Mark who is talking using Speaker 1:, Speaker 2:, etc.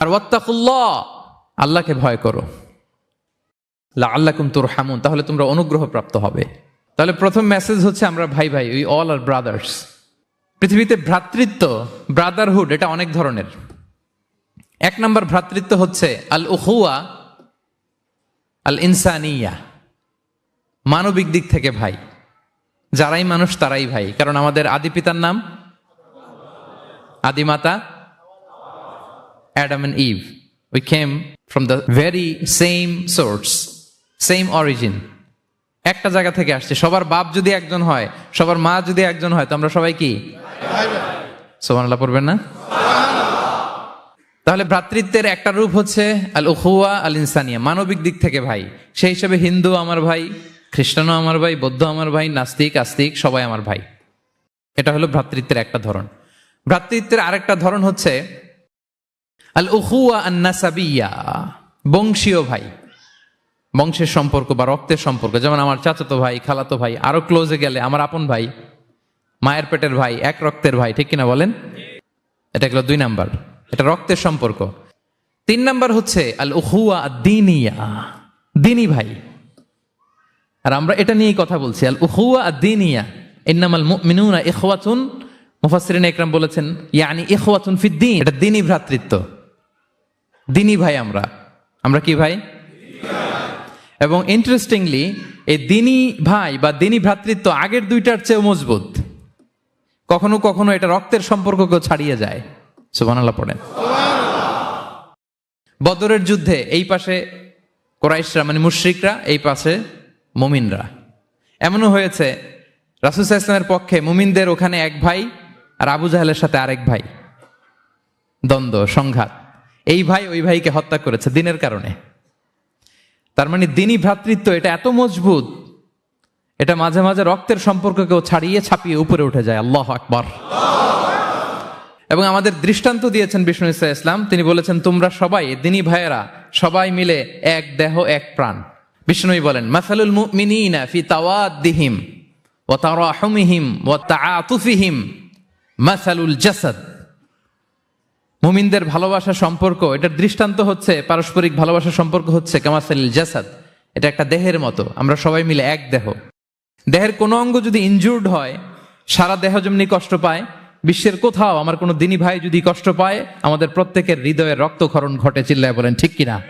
Speaker 1: আর ওয়াত্তাকুল্লাহ, আল্লাহকে ভয় করো। আল্লাহ তোর হামুন তাহলে তোমরা অনুগ্রহ প্রাপ্ত হবে। তাহলে প্রথম মেসেজ হচ্ছে আমরা ভাই ভাই উই অল আর ব্রাদার্স পৃথিবীতে ভ্রাতৃত্ব ব্রাদারহুড এটা অনেক ধরনের। এক নম্বর ভ্রাতৃত্ব হচ্ছে আল উহুয়া আল ইনসানিয়া মানবিক দিক থেকে ভাই। যারাই মানুষ তারাই ভাই, কারণ আমাদের আদি পিতার নাম আদিমাতা Adam and Eve. We came from the very same source, same origin. একটা জায়গা থেকে আসছে। সবার বাপ যদি একজন হয় সবার মা যদি একজন হয় তো আমরা সবাই কি? সোমানাল্লাহ পড়বেন না? তাহলে ভ্রাতৃত্বের একটা রূপ হচ্ছে আল উহুয়া আল ইনসানিয়া মানবিক দিক থেকে ভাই। সেই হিসেবে হিন্দু আমার ভাই খ্রিস্টানও আমার ভাই বৌদ্ধ আমার ভাই নাস্তিক আস্তিক সবাই আমার ভাই। এটা হলো ভ্রাতৃত্বের একটা ধরন। ভ্রাতৃত্বের আরেকটা ধরন হচ্ছে আল উহুয়া আন্নাসাবিয়া। বংশীয় ভাই। বংশের সম্পর্ক বা রক্তের সম্পর্ক। যেমন আমার চাচাতো ভাই, খালাতো ভাই, আরও ক্লোজে গেলে আমার আপন ভাই, মায়ের পেটের ভাই, এক রক্তের ভাই, ঠিক কিনা বলেন? এটা গেল দুই নাম্বার। এটা রক্তের সম্পর্ক। তিন নাম্বার হচ্ছে আল উহুয়া দিনিয়া দিনী ভাই। আর আমরা এটা নিয়েই কথা বলছি। আল উহুয়া দিনিয়া ইন্নামাল মুমিনুনা ইখওয়াতুন। মুফাসসিরিন একরাম বলেছেন, ইয়ানি ইখওয়াতুন ফিদ্দিন। এটা দিনী ভ্রাতৃত্ব। দিনী ভাই আমরা। আমরা কি ভাই? এবং ইন্টারেস্টিংলি এই দিনী ভাই বা দিনী ভ্রাতৃত্ব আগের দুইটার চেয়েও মজবুত। কখনো কখনো এটা রক্তের সম্পর্ককেও ছাড়িয়ে যায়। সুবহানাল্লাহ পড়েন। বদরের যুদ্ধে এই পাশে কোরাইশরা মানে মুশরিকরা, এই পাশে মুমিনরা। এমনও হয়েছে রাসুসাহ ইসলামের পক্ষে মুমিনদের ওখানে এক ভাই আর আবু জাহেলের সাথে আরেক ভাই। দ্বন্দ্ব, সংঘাত। এই ভাই ওই ভাইকে হত্যা করেছে দিনের কারণে। তার মানে দিনী ভ্রাতৃত্ব এটা এত মজবুত, এটা মাঝে মাঝে রক্তের সম্পর্ককেও ছাড়িয়ে ছাপিয়ে উপরে উঠে যায়। আল্লাহ আকবর। এবং আমাদের দৃষ্টান্ত দিয়েছেন বিষ্ণু ইসা ইসলাম, তিনি বলেছেন, তোমরা সবাই, দিনী ভাইয়েরা, সবাই মিলে এক দেহ, এক প্রাণ। বিষ্ণুই বলেন, মাসালুল মুমিনিনা ফি তাওয়াদ্দিহিম ওয়া তারাহুমিহিম ওয়া তাআতুফিহিম মাসালুল জাসাদ। মুমিনদের ভালোবাসা সম্পর্ক, এটার দৃষ্টান্ত হচ্ছে, পারস্পরিক ভালোবাসা সম্পর্ক হচ্ছে কামাসালিল জাসাদ। এটা একটা দেহের মতো, আমরা সবাই মিলে এক দেহ। দেহের কোনো অঙ্গ যদি ইনজুর্ড হয়, সারা দেহ যেমনি কষ্ট পায়, বিশ্বের কোথাও আমার কোনো দিনী ভাই যদি কষ্ট পায়, আমাদের প্রত্যেকের হৃদয়ের রক্তক্ষরণ ঘটে, চিল্লায় বলেন, ঠিক কিনা?